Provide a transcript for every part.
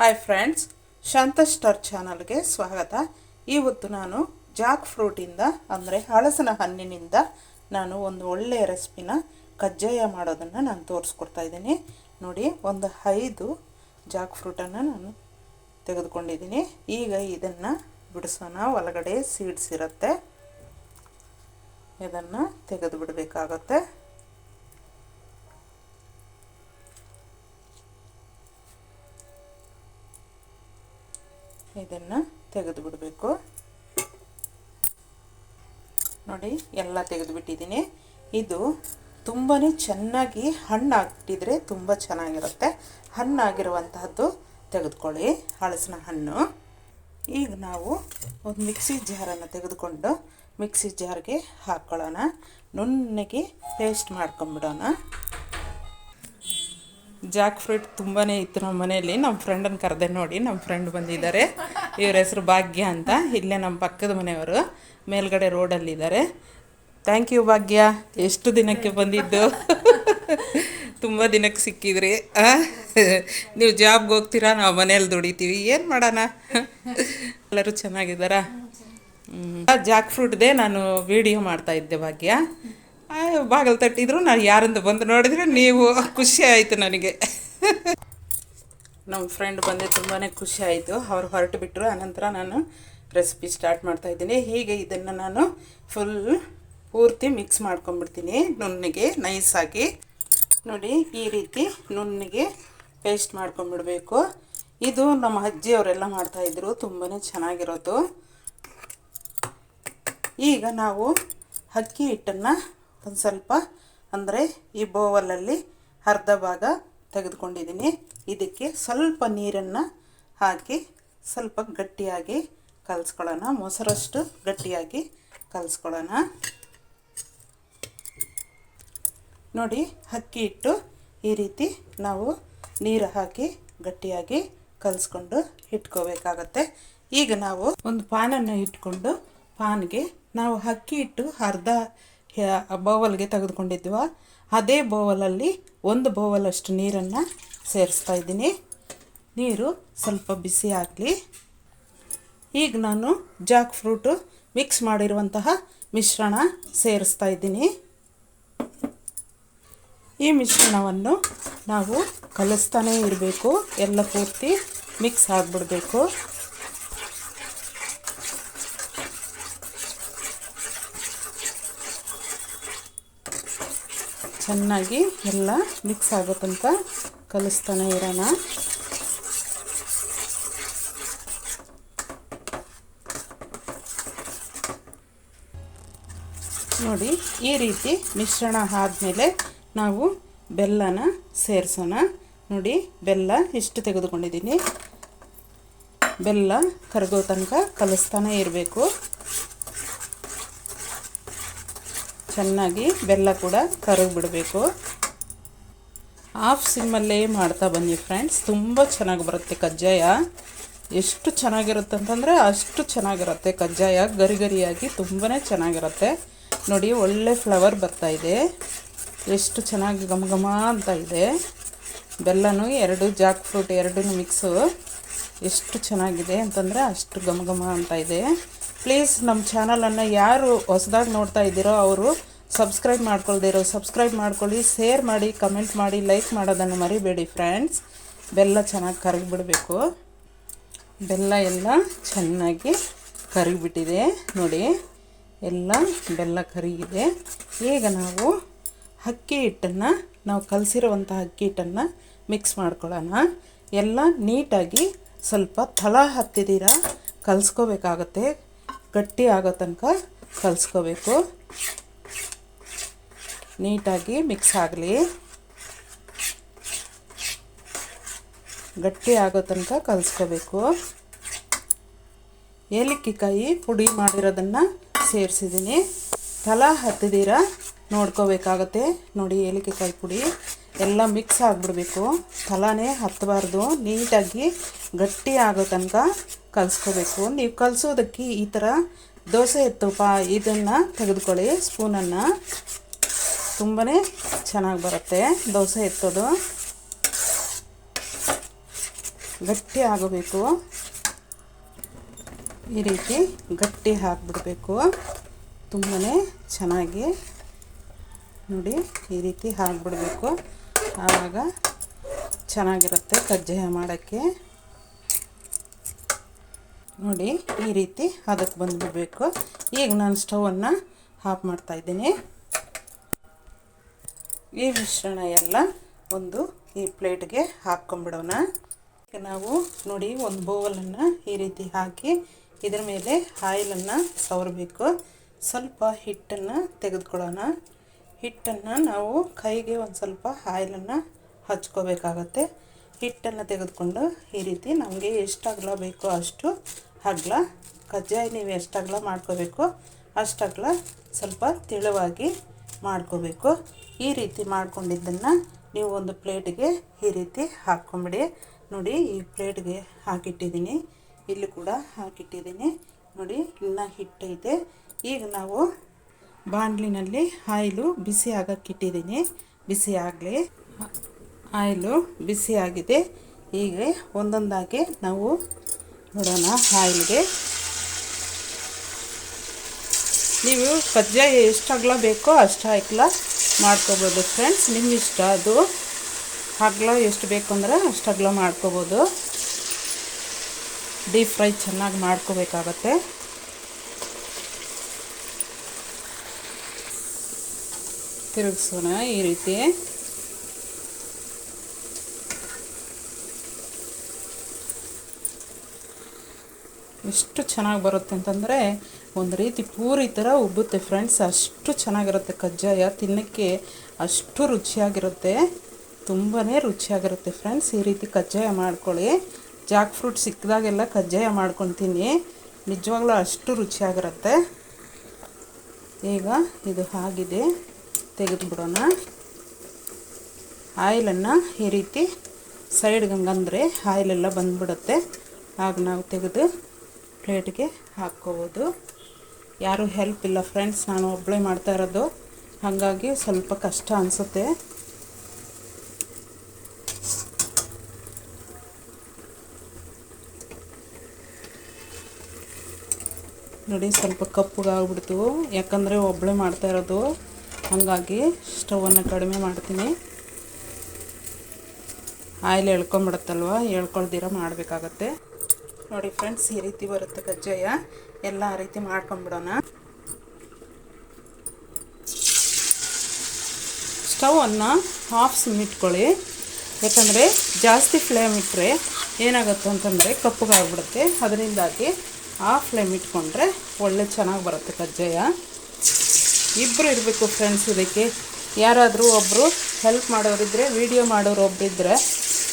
Hi friends ಶಾಂತ star ಚಾನಲ್ಗೆ ಸ್ವಾಗತ. ಇವತ್ತು ನಾನು ಜಾಕ್ ಫ್ರೂಟಿಂದ ಅಂದರೆ ಹಳಸಿನ ಹಣ್ಣಿನಿಂದ ನಾನು ಒಂದು ಒಳ್ಳೆಯ ರೆಸಿಪಿನ ಕಜ್ಜಾಯ ಮಾಡೋದನ್ನು ನಾನು ತೋರಿಸ್ಕೊಡ್ತಾ ಇದ್ದೀನಿ. ನೋಡಿ, ಒಂದು ಐದು ಜಾಕ್ ಫ್ರೂಟನ್ನು ನಾನು ತೆಗೆದುಕೊಂಡಿದ್ದೀನಿ. ಈಗ ಇದನ್ನು ಬಿಡಿಸೋಣ. ಒಳಗಡೆ ಸೀಡ್ಸ್ ಇರುತ್ತೆ. ಇದನ್ನು ತೆಗೆದು ಬಿಡಬೇಕಾಗತ್ತೆ ಇದನ್ನು ತೆಗೆದು ಬಿಡಬೇಕು ನೋಡಿ, ಎಲ್ಲ ತೆಗೆದು ಬಿಟ್ಟಿದ್ದೀನಿ ಇದು ತುಂಬಾ ಚೆನ್ನಾಗಿ ಹಣ್ಣಾಗ್ಬಿಟ್ಟಿದ್ರೆ ತುಂಬ ಚೆನ್ನಾಗಿರುತ್ತೆ. ಹಣ್ಣಾಗಿರುವಂತಹದ್ದು ತೆಗೆದುಕೊಳ್ಳಿ ಹಳಸಿನ ಹಣ್ಣು. ಈಗ ನಾವು ಒಂದು ಮಿಕ್ಸಿ ಜಾರನ್ನು ತೆಗೆದುಕೊಂಡು ಮಿಕ್ಸಿ ಜಾರ್ಗೆ ಹಾಕ್ಕೊಳ್ಳೋಣ ನುಣ್ಣಗೆ ಪೇಸ್ಟ್ ಮಾಡ್ಕೊಂಬಿಡೋಣ. ಜಾಕ್ ಫ್ರೂಟ್ ತುಂಬಾ ಇತ್ತು ನಮ್ಮ ಮನೆಯಲ್ಲಿ. ನಮ್ಮ ಫ್ರೆಂಡನ್ನು ಕರೆದೆ ನೋಡಿ ನಮ್ಮ ಫ್ರೆಂಡ್ ಬಂದಿದ್ದಾರೆ. ಇವ್ರ ಹೆಸರು ಭಾಗ್ಯ ಅಂತ. ಇಲ್ಲೇ ನಮ್ಮ ಪಕ್ಕದ ಮನೆಯವರು ಮೇಲ್ಗಡೆ ರೋಡಲ್ಲಿದ್ದಾರೆ ಥ್ಯಾಂಕ್ ಯು ಭಾಗ್ಯ. ಎಷ್ಟು ದಿನಕ್ಕೆ ಬಂದಿದ್ದು? ತುಂಬ ದಿನಕ್ಕೆ ಸಿಕ್ಕಿದ್ರಿ? ನೀವು ಜಾಬ್ಗೆ ಹೋಗ್ತೀರಾ? ನಾವು ಮನೇಲಿ ದುಡಿತೀವಿ. ಏನು ಮಾಡೋಣ? ಎಲ್ಲರೂ ಚೆನ್ನಾಗಿದ್ದಾರಾ? ಜಾಕ್ ಫ್ರೂಟ್ದೇ ನಾನು ವಿಡಿಯೋ ಮಾಡ್ತಾ ಇದ್ದೆ ಭಾಗ್ಯ. ಬಾಗಿಲು ತಟ್ಟಿದ್ರು, ನಾನು ಯಾರಿಂದ ಬಂದು ನೋಡಿದ್ರೆ ನೀವು ಖುಷಿ ಆಯಿತು ನನಗೆ. ನಮ್ಮ ಫ್ರೆಂಡ್ ಬಂದೆ ತುಂಬಾ ಖುಷಿ ಆಯಿತು. ಅವ್ರು ಹೊರಟು ಬಿಟ್ಟರು ಆನಂತರ ನಾನು ರೆಸಿಪಿ ಸ್ಟಾರ್ಟ್ ಮಾಡ್ತಾ ಇದ್ದೀನಿ. ಹೀಗೆ ಇದನ್ನು ನಾನು ಫುಲ್ ಪೂರ್ತಿ ಮಿಕ್ಸ್ ಮಾಡ್ಕೊಂಡ್ಬಿಡ್ತೀನಿ. ನುಣ್ಣಗೆ ನೈಸಾಗಿ ನೋಡಿ, ಈ ರೀತಿ ನುಣ್ಣಗೆ ಪೇಸ್ಟ್ ಮಾಡ್ಕೊಂಬಿಡಬೇಕು ಇದು ನಮ್ಮ ಅಜ್ಜಿಯವರೆಲ್ಲ ಮಾಡ್ತಾಯಿದ್ರು ತುಂಬಾ ಚೆನ್ನಾಗಿರೋದು. ಈಗ ನಾವು ಅಕ್ಕಿ ಹಿಟ್ಟನ್ನು ಒಂದು ಸ್ವಲ್ಪ, ಅಂದರೆ ಈ ಬೋವಲಲ್ಲಿ ಅರ್ಧ ಭಾಗ ತೆಗೆದುಕೊಂಡಿದ್ದೀನಿ. ಇದಕ್ಕೆ ಸ್ವಲ್ಪ ನೀರನ್ನು ಹಾಕಿ ಸ್ವಲ್ಪ ಗಟ್ಟಿಯಾಗಿ ಕಲಿಸ್ಕೊಳ್ಳೋಣ. ಮೊಸರಷ್ಟು ಗಟ್ಟಿಯಾಗಿ ಕಲಿಸ್ಕೊಳ್ಳೋಣ. ನೋಡಿ, ಅಕ್ಕಿ ಇಟ್ಟು ಈ ರೀತಿ ನಾವು ನೀರು ಹಾಕಿ ಗಟ್ಟಿಯಾಗಿ ಕಲಿಸ್ಕೊಂಡು ಇಟ್ಕೋಬೇಕಾಗತ್ತೆ. ಈಗ ನಾವು ಒಂದು ಪಾನನ್ನು ಇಟ್ಕೊಂಡು, ಪಾನ್ಗೆ ನಾವು ಅಕ್ಕಿ ಇಟ್ಟು ಅರ್ಧ ಬೋವಲ್ಗೆ ತೆಗೆದುಕೊಂಡಿದ್ವ. ಅದೇ ಬೌವಲಲ್ಲಿ ಒಂದು ಬೌವಲಷ್ಟು ನೀರನ್ನು ಸೇರಿಸ್ತಾ ಇದ್ದೀನಿ. ನೀರು ಸ್ವಲ್ಪ ಬಿಸಿ ಆಗಲಿ. ಈಗ ನಾನು ಜಾಕ್ ಫ್ರೂಟು ಮಿಕ್ಸ್ ಮಾಡಿರುವಂತಹ ಮಿಶ್ರಣ ಸೇರಿಸ್ತಾ ಇದ್ದೀನಿ. ಈ ಮಿಶ್ರಣವನ್ನು ನಾವು ಕಲಿಸ್ತಾನೇ ಇರಬೇಕು. ಎಲ್ಲ ಪೂರ್ತಿ ಮಿಕ್ಸ್ ಆಗಿಬಿಡಬೇಕು. ಚೆನ್ನಾಗಿ ಎಲ್ಲ ಮಿಕ್ಸ್ ಆಗೋ ತನಕ ಕಲಿಸ್ತಾನೆ ಇರೋಣ. ನೋಡಿ, ಈ ರೀತಿ ಮಿಶ್ರಣ ಆದಮೇಲೆ ನಾವು ಬೆಲ್ಲನ ಸೇರಿಸೋಣ. ನೋಡಿ, ಬೆಲ್ಲ ಇಷ್ಟು ತೆಗೆದುಕೊಂಡಿದ್ದೀನಿ. ಬೆಲ್ಲ ಕರಗೋ ತನಕ ಕಲಿಸ್ತಾನೆ ಇರಬೇಕು. ಚೆನ್ನಾಗಿ ಬೆಲ್ಲ ಕೂಡ ಕರಗಿಬಿಡಬೇಕು. ಆಫ್ ಸಿಮ್ಮಲ್ಲೇ ಮಾಡ್ತಾ ಬನ್ನಿ ಫ್ರೆಂಡ್ಸ್. ತುಂಬ ಚೆನ್ನಾಗಿ ಬರುತ್ತೆ ಕಜ್ಜಾಯ. ಎಷ್ಟು ಚೆನ್ನಾಗಿರುತ್ತೆ ಅಂತಂದರೆ ಅಷ್ಟು ಚೆನ್ನಾಗಿರುತ್ತೆ ಕಜ್ಜಾಯ. ಗರಿ ಗರಿಯಾಗಿ ತುಂಬಾ ಚೆನ್ನಾಗಿರುತ್ತೆ. ನೋಡಿ, ಒಳ್ಳೆ ಫ್ಲವರ್ ಬರ್ತಾ ಇದೆ. ಎಷ್ಟು ಚೆನ್ನಾಗಿ ಘಮ ಘಮ ಅಂತ ಇದೆ. ಬೆಲ್ಲನೂ ಎರಡು, ಜಾಕ್ ಫ್ರೂಟ್ ಎರಡೂ ಮಿಕ್ಸು. ಎಷ್ಟು ಚೆನ್ನಾಗಿದೆ ಅಂತಂದರೆ ಅಷ್ಟು ಘಮ ಘಮ ಅಂತ ಇದೆ. ಪ್ಲೀಸ್, ನಮ್ಮ ಚಾನಲನ್ನು ಯಾರು ಹೊಸದಾಗಿ ನೋಡ್ತಾ ಇದ್ದೀರೋ ಅವರು ಸಬ್ಸ್ಕ್ರೈಬ್ ಮಾಡ್ಕೊಳ್ದಿರೋ ಸಬ್ಸ್ಕ್ರೈಬ್ ಮಾಡ್ಕೊಳ್ಳಿ ಶೇರ್ ಮಾಡಿ ಕಮೆಂಟ್ ಮಾಡಿ ಲೈಕ್ ಮಾಡೋದನ್ನು ಮರಿಬೇಡಿ ಫ್ರೆಂಡ್ಸ್ ಬೆಲ್ಲ ಚೆನ್ನಾಗಿ ಕರಗಿಬಿಡಬೇಕು. ಬೆಲ್ಲ ಎಲ್ಲ ಚೆನ್ನಾಗಿ ಕರಗಿಬಿಟ್ಟಿದೆ. ನೋಡಿ, ಎಲ್ಲ ಬೆಲ್ಲ ಕರಗಿದೆ. ಈಗ ನಾವು ಅಕ್ಕಿ ಹಿಟ್ಟನ್ನು, ನಾವು ಕಲಸಿರುವಂಥ ಅಕ್ಕಿ ಹಿಟ್ಟನ್ನು ಮಿಕ್ಸ್ ಮಾಡ್ಕೊಳ್ಳೋಣ. ಎಲ್ಲ ನೀಟಾಗಿ ಸ್ವಲ್ಪ ತಳ ಹತ್ತಿದ್ದೀರ, ಕಲಿಸ್ಕೋಬೇಕಾಗತ್ತೆ. ಗಟ್ಟಿ ಆಗೋ ತನಕ ಕಲಿಸ್ಕೋಬೇಕು. ನೀಟಾಗಿ ಮಿಕ್ಸ್ ಆಗಲಿ. ಗಟ್ಟಿ ಆಗೋ ತನಕ ಕಲಿಸ್ಕೋಬೇಕು. ಏಲಕ್ಕಿಕಾಯಿ ಪುಡಿ ಮಾಡಿರೋದನ್ನು ಸೇರಿಸಿದ್ದೀನಿ. ತಲ ಹತ್ತಿದ್ದೀರ ನೋಡ್ಕೋಬೇಕಾಗತ್ತೆ. ನೋಡಿ ಏಲಕ್ಕಿಕಾಯಿ ಪುಡಿ ಎಲ್ಲ ಮಿಕ್ಸ್ ಆಗಿಬಿಡಬೇಕು. ತಲಾನೇ ಹತ್ತಬಾರ್ದು ನೀಟಾಗಿ ಗಟ್ಟಿ ಆಗೋ ತನಕ ಕಲಿಸ್ಕೋಬೇಕು. ನೀವು ಕಲಿಸೋದಕ್ಕೆ ಈ ಥರ ದೋಸೆ ಎತ್ತುಪ ಇದನ್ನು ತೆಗೆದುಕೊಳ್ಳಿ. ಸ್ಪೂನನ್ನು ತುಂಬಾ ಚೆನ್ನಾಗಿ ಬರುತ್ತೆ. ದೋಸೆ ಎತ್ತೋದು. ಗಟ್ಟಿ ಆಗಬೇಕು. ಈ ರೀತಿ ಗಟ್ಟಿ ಹಾಕಿಬಿಡ್ಬೇಕು ತುಂಬಾ ಚೆನ್ನಾಗಿ ನೋಡಿ ಈ ರೀತಿ ಹಾಕ್ಬಿಡಬೇಕು ಆವಾಗ ಚೆನ್ನಾಗಿರುತ್ತೆ ಕಜ್ಜಾಯ ಮಾಡೋಕ್ಕೆ. ನೋಡಿ ಈ ರೀತಿ ಅದಕ್ಕೆ ಬಂದುಬಿಡಬೇಕು. ಈಗ ನಾನು ಸ್ಟವನ್ನು ಆಫ್ ಮಾಡ್ತಾಯಿದ್ದೀನಿ ಈ ಮಿಶ್ರಣ ಎಲ್ಲ ಒಂದು ಈ ಪ್ಲೇಟ್ಗೆ ಹಾಕ್ಕೊಂಬಿಡೋಣ ಈಗ ನಾವು ನೋಡಿ ಒಂದು ಬೋವಲನ್ನು ಈ ರೀತಿ ಹಾಕಿ ಇದರ ಮೇಲೆ ಆಯಿಲನ್ನು ಸವರಬೇಕು. ಸ್ವಲ್ಪ ಹಿಟ್ಟನ್ನು ತೆಗೆದುಕೊಳ್ಳೋಣ. ಹಿಟ್ಟನ್ನು ನಾವು ಕೈಗೆ ಒಂದು ಸ್ವಲ್ಪ ಆಯಿಲನ್ನು ಹಚ್ಕೋಬೇಕಾಗತ್ತೆ. ಹಿಟ್ಟನ್ನು ತೆಗೆದುಕೊಂಡು ಈ ರೀತಿ ನಮಗೆ ಎಷ್ಟು ಅಗಲ ಬೇಕೋ ಅಷ್ಟು ಅಗಲ, ಕಜ್ಜಾಯ ನೀವು ಎಷ್ಟು ಅಗಲ ಮಾಡ್ಕೋಬೇಕು ಅಷ್ಟು ಅಗಲ ಸ್ವಲ್ಪ ತೆಳುವಾಗಿ ಮಾಡ್ಕೋಬೇಕು. ಈ ರೀತಿ ಮಾಡ್ಕೊಂಡಿದ್ದನ್ನು ನೀವು ಒಂದು ಪ್ಲೇಟಿಗೆ ಈ ರೀತಿ ಹಾಕ್ಕೊಂಬಿಡಿ ನೋಡಿ, ಈ ಪ್ಲೇಟ್ಗೆ ಹಾಕಿಟ್ಟಿದ್ದೀನಿ. ಇಲ್ಲಿ ಕೂಡ ಹಾಕಿಟ್ಟಿದ್ದೀನಿ. ನೋಡಿ, ಇನ್ನು ಹಿಟ್ಟೈತೆ. ಈಗ ನಾವು ಬಾಣಲಿನಲ್ಲಿ ಆಯಿಲು ಬಿಸಿ ಆಗಕ್ಕಿಟ್ಟಿದ್ದೀನಿ ಬಿಸಿ ಆಗಲಿ ಆಯಿಲು ಬಿಸಿ ಆಗಿದೆ. ಈಗ ಒಂದೊಂದಾಗಿ ನಾವು ನೋಡೋಣ ಆಯಿಲ್ಗೆ ನೀವು ಕಜ್ಜಾಯ ಎಷ್ಟು ಅಗಲ ಬೇಕೋ ಅಷ್ಟು ಅಗಲ ಮಾಡ್ಕೋಬೋದು ಫ್ರೆಂಡ್ಸ್ ನಿಮ್ಮ ಇಷ್ಟ ಅದು ಅಗಲ ಎಷ್ಟು ಬೇಕು ಅಂದರೆ ಅಷ್ಟು ಅಗಲ ಮಾಡ್ಕೋಬೋದು. ಡೀಪ್ ಫ್ರೈ ಚೆನ್ನಾಗಿ ಮಾಡ್ಕೋಬೇಕಾಗತ್ತೆ. ತಿರುಗಿಸೋಣ ಈ ರೀತಿ. ಎಷ್ಟು ಚೆನ್ನಾಗಿ ಬರುತ್ತೆ ಅಂತಂದರೆ ಒಂದು ರೀತಿ ಪೂರಿ ಥರ ಉಬ್ಬುತ್ತೆ ಫ್ರೆಂಡ್ಸ್ ಅಷ್ಟು ಚೆನ್ನಾಗಿರುತ್ತೆ ಕಜ್ಜಾಯ, ತಿನ್ನೋಕ್ಕೆ ಅಷ್ಟು ರುಚಿಯಾಗಿರುತ್ತೆ. ತುಂಬಾ ರುಚಿಯಾಗಿರುತ್ತೆ ಫ್ರೆಂಡ್ಸ್ ಈ ರೀತಿ ಕಜ್ಜಾಯ ಮಾಡ್ಕೊಳ್ಳಿ. ಜಾಕ್ ಫ್ರೂಟ್ ಸಿಕ್ಕಿದಾಗೆಲ್ಲ ಕಜ್ಜಾಯ ಮಾಡ್ಕೊತೀನಿ ನಿಜವಾಗ್ಲೂ ಅಷ್ಟು ರುಚಿಯಾಗಿರುತ್ತೆ. ಈಗ ಇದು ಆಗಿದೆ ತೆಗೆದುಬಿಡೋಣ. ಆಯಿಲನ್ನು ಈ ರೀತಿ ಸೈಡ್ಗೆ ಹಂಗಂದರೆ ಆಯಿಲೆಲ್ಲ ಬಂದುಬಿಡುತ್ತೆ. ಆಗ ನಾವು ತೆಗೆದು ಪ್ಲೇಟ್ಗೆ ಹಾಕ್ಕೋಬೋದು. ಯಾರೂ ಹೆಲ್ಪ್ ಇಲ್ಲ. ಫ್ರೆಂಡ್ಸ್ ನಾನು ಒಬ್ಬಳೇ ಮಾಡ್ತಾ ಇರೋದು. ಹಾಗಾಗಿ ಸ್ವಲ್ಪ ಕಷ್ಟ ಅನಿಸುತ್ತೆ. ನೋಡಿ ಸ್ವಲ್ಪ ಕಪ್ಪಗಾಗ್ಬಿಡ್ತು. ಯಾಕಂದರೆ ಒಬ್ಬಳೇ ಮಾಡ್ತಾ ಇರೋದು. ಹಾಗಾಗಿ ಸ್ಟವನ್ನು ಕಡಿಮೆ ಮಾಡ್ತೀನಿ. ಆಯಿಲ್ ಎಳ್ಕೊಂಬಿಡುತ್ತಲ್ವ? ಎಳ್ಕೊಳ್ದಿರ ಮಾಡಬೇಕಾಗತ್ತೆ. ನೋಡಿ ಫ್ರೆಂಡ್ಸ್ ಈ ರೀತಿ ಬರುತ್ತೆ ಕಜ್ಜಾಯ. ಎಲ್ಲ ಆ ರೀತಿ ಮಾಡ್ಕೊಂಡ್ಬಿಡೋಣ ಸ್ಟವನ್ನು ಹಾಫ್ ಸಿಮ್ ಇಟ್ಕೊಳ್ಳಿ. ಯಾಕಂದರೆ ಜಾಸ್ತಿ ಫ್ಲೇಮ್ ಇಟ್ಟರೆ ಏನಾಗುತ್ತೆ ಅಂತಂದರೆ ಕಪ್ಪಗಾಗ್ಬಿಡುತ್ತೆ. ಅದರಿಂದಾಗಿ ಆ ಫ್ಲೇಮ್ ಇಟ್ಕೊಂಡ್ರೆ ಒಳ್ಳೆ ಚೆನ್ನಾಗಿ ಬರುತ್ತೆ ಕಜ್ಜಾಯ. ಇಬ್ಬರು ಇರಬೇಕು ಫ್ರೆಂಡ್ಸ್ ಇದಕ್ಕೆ. ಯಾರಾದರೂ ಒಬ್ಬರು ಹೆಲ್ಪ್ ಮಾಡೋರಿದ್ದರೆ ವಿಡಿಯೋ ಮಾಡೋರು ಒಬ್ಬರಿದ್ದರೆ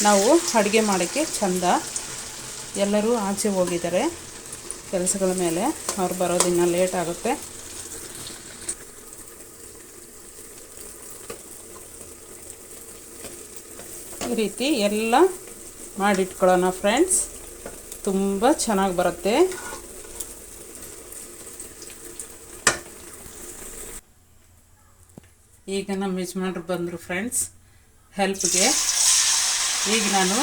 ನಾವು ಅಡುಗೆ ಮಾಡೋಕ್ಕೆ ಚಂದ ಎಲ್ಲರೂ ಆಚೆ ಹೋಗಿದ್ದಾರೆ. ಕೆಲಸಗಳ ಮೇಲೆ ಅವ್ರು ಬರೋದಿನ್ನ ಲೇಟ್ ಆಗುತ್ತೆ. ಈ ರೀತಿ ಎಲ್ಲ ಮಾಡಿಟ್ಕೊಳ್ಳೋಣ ಫ್ರೆಂಡ್ಸ್. ತುಂಬ ಚೆನ್ನಾಗಿ ಬರುತ್ತೆ. ಈಗ ನಮ್ಮ ಯಜಮಾನ್ರು ಬಂದರು ಫ್ರೆಂಡ್ಸ್ ಹೆಲ್ಪ್ಗೆ ಈಗ ನಾನು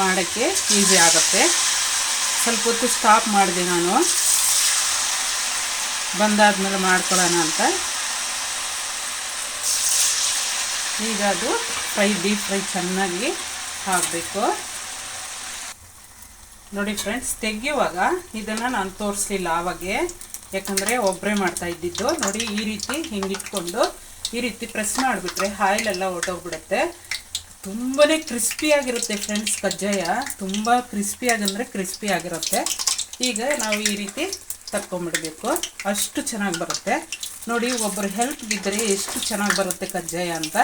ಮಾಡೋಕ್ಕೆ ಈಸಿ ಆಗುತ್ತೆ. ಸ್ವಲ್ಪ ಹೊತ್ತು ಸ್ಟಾಪ್ ಮಾಡಿದೆ ನಾನು. ಬಂದಾದ್ಮೇಲೆ ಮಾಡ್ಕೊಳ್ಳೋಣ ಅಂತ. ಈಗ ಅದು ಫ್ರೈ ಡೀಪ್ ಫ್ರೈ ಚೆನ್ನಾಗಿ ಹಾಕಬೇಕು ನೋಡಿ ಫ್ರೆಂಡ್ಸ್ ತೆಗೆಯುವಾಗ ಇದನ್ನು ನಾನು ತೋರಿಸ್ಲಿಲ್ಲ ಆವಾಗೆ. ಯಾಕಂದರೆ ಒಬ್ಬರೇ ಮಾಡ್ತಾ ಇದ್ದಿದ್ದು. ನೋಡಿ ಈ ರೀತಿ ಹಿಂಗಿಟ್ಕೊಂಡು ಈ ರೀತಿ ಪ್ರೆಸ್ ಮಾಡಿಬಿಟ್ರೆ ಆಯಿಲೆಲ್ಲ ಹೊಟ್ಟೋಗ್ಬಿಡುತ್ತೆ ತುಂಬಾ ಕ್ರಿಸ್ಪಿಯಾಗಿರುತ್ತೆ ಫ್ರೆಂಡ್ಸ್ ಕಜ್ಜಾಯ. ತುಂಬ ಕ್ರಿಸ್ಪಿಯಾಗಂದರೆ ಕ್ರಿಸ್ಪಿ ಆಗಿರುತ್ತೆ. ಈಗ ನಾವು ಈ ರೀತಿ ತಕ್ಕೊಂಬಿಡಬೇಕು. ಅಷ್ಟು ಚೆನ್ನಾಗಿ ಬರುತ್ತೆ. ನೋಡಿ ಒಬ್ಬರು ಹೆಲ್ಪ್ಗಿದ್ದರೆ ಎಷ್ಟು ಚೆನ್ನಾಗಿ ಬರುತ್ತೆ ಕಜ್ಜಾಯ ಅಂತ.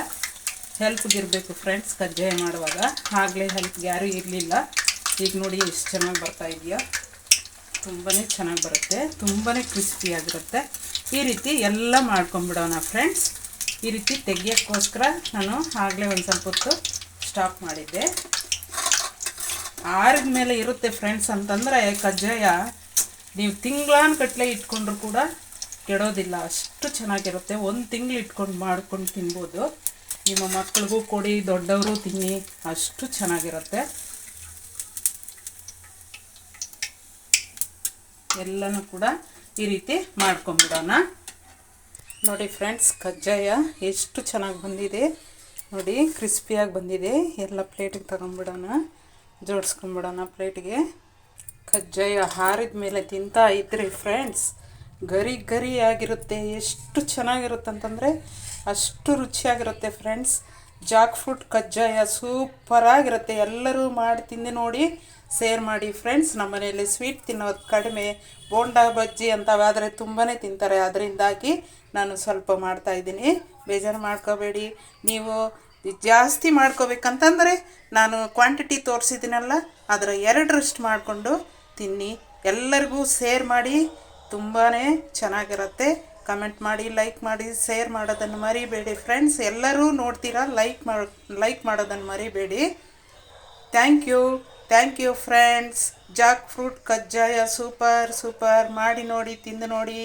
ಹೆಲ್ಪ್ಗಿರಬೇಕು ಫ್ರೆಂಡ್ಸ್ ಕಜ್ಜಾಯ ಮಾಡುವಾಗ. ಆಗಲೇ ಹೆಲ್ಪ್ಗೆ ಯಾರೂ ಇರಲಿಲ್ಲ. ಈಗ ನೋಡಿ ಎಷ್ಟು ಚೆನ್ನಾಗಿ ಬರ್ತಾ ಇದೆಯೋ. ತುಂಬಾ ಚೆನ್ನಾಗಿ ಬರುತ್ತೆ. ತುಂಬಾ ಕ್ರಿಸ್ಪಿಯಾಗಿರುತ್ತೆ ಈ ರೀತಿ ಎಲ್ಲ ಮಾಡ್ಕೊಂಬಿಡೋಣ ಫ್ರೆಂಡ್ಸ್ ಈ ರೀತಿ ತೆಗಿಯೋಕ್ಕೋಸ್ಕರ ನಾನು ಆಗಲೇ ಒಂದು ಸ್ವಲ್ಪ ಹೊತ್ತು ಸ್ಟಾಪ್ ಮಾಡಿದ್ದೆ. ಆರಿದ ಮೇಲೆ ಇರುತ್ತೆ ಫ್ರೆಂಡ್ಸ್ ಅಂತಂದರೆ ಕಜ್ಜಾಯ, ನೀವು ತಿಂಗಳಾನ್ ಕಟ್ಲೆ ಇಟ್ಕೊಂಡ್ರು ಕೂಡ ಕೆಡೋದಿಲ್ಲ, ಅಷ್ಟು ಚೆನ್ನಾಗಿರುತ್ತೆ. ಒಂದು ತಿಂಗಳು ಇಟ್ಕೊಂಡು ಮಾಡ್ಕೊಂಡು ತಿನ್ಬೋದು. ನಿಮ್ಮ ಮಕ್ಳಿಗೂ ಕೊಡಿ, ದೊಡ್ಡವರು ತಿನ್ನಿ, ಅಷ್ಟು ಚೆನ್ನಾಗಿರುತ್ತೆ. ಎಲ್ಲನೂ ಕೂಡ ಈ ರೀತಿ ಮಾಡ್ಕೊಂಬಿಡೋಣ. ನೋಡಿ ಫ್ರೆಂಡ್ಸ್, ಕಜ್ಜಾಯ ಎಷ್ಟು ಚೆನ್ನಾಗಿ ಬಂದಿದೆ. ನೋಡಿ, ಕ್ರಿಸ್ಪಿಯಾಗಿ ಬಂದಿದೆ. ಎಲ್ಲ ಪ್ಲೇಟಿಗೆ ತಗೊಂಬಿಡೋಣ ಜೋಡಿಸ್ಕೊಂಬಿಡೋಣ ಪ್ಲೇಟಿಗೆ. ಕಜ್ಜಾಯ ಹಾರಿದ ಮೇಲೆ ತಿಂತಾ ಇದ್ರಿ ಫ್ರೆಂಡ್ಸ್. ಗರಿ ಗರಿ ಆಗಿರುತ್ತೆ. ಎಷ್ಟು ಚೆನ್ನಾಗಿರುತ್ತೆ ಅಂತಂದರೆ ಅಷ್ಟು ರುಚಿಯಾಗಿರುತ್ತೆ ಫ್ರೆಂಡ್ಸ್. ಜಾಕ್ ಫ್ರೂಟ್ ಕಜ್ಜಾಯ ಸೂಪರಾಗಿರುತ್ತೆ ಎಲ್ಲರೂ ಮಾಡಿ ತಿಂದು ನೋಡಿ ಸೇರ್ ಮಾಡಿ ಫ್ರೆಂಡ್ಸ್. ನಮ್ಮ ಮನೆಯಲ್ಲಿ ಸ್ವೀಟ್ ತಿನ್ನೋದು ಕಡಿಮೆ. ಬೋಂಡಾ ಬಜ್ಜಿ ಅಂತವಾದರೆ ತುಂಬಾ ತಿಂತಾರೆ. ಅದರಿಂದಾಗಿ ನಾನು ಸ್ವಲ್ಪ ಮಾಡ್ತಾ ಇದ್ದೀನಿ. ಬೇಜಾರು ಮಾಡ್ಕೋಬೇಡಿ. ನೀವು ಜಾಸ್ತಿ ಮಾಡ್ಕೋಬೇಕಂತಂದರೆ ನಾನು ಕ್ವಾಂಟಿಟಿ ತೋರಿಸಿದ್ದೀನಲ್ಲ, ಅದರ ಎರಡರಷ್ಟು ಮಾಡಿಕೊಂಡು ತಿನ್ನಿ. ಎಲ್ಲರಿಗೂ ಸೇರ್ ಮಾಡಿ ತುಂಬಾ ಚೆನ್ನಾಗಿರುತ್ತೆ. ಕಮೆಂಟ್ ಮಾಡಿ ಲೈಕ್ ಮಾಡಿ ಶೇರ್ ಮಾಡೋದನ್ನು ಮರಿಬೇಡಿ ಫ್ರೆಂಡ್ಸ್ ಎಲ್ಲರೂ ನೋಡ್ತೀರಾ ಲೈಕ್ ಮಾಡಿ ಲೈಕ್ ಮಾಡೋದನ್ನು ಮರಿಬೇಡಿ. Thank you thank you friends jack fruit ಕಜ್ಜಾಯ ಸೂಪರ್ ಸೂಪರ್ ಮಾಡಿ ನೋಡಿ, ತಿಂದು ನೋಡಿ.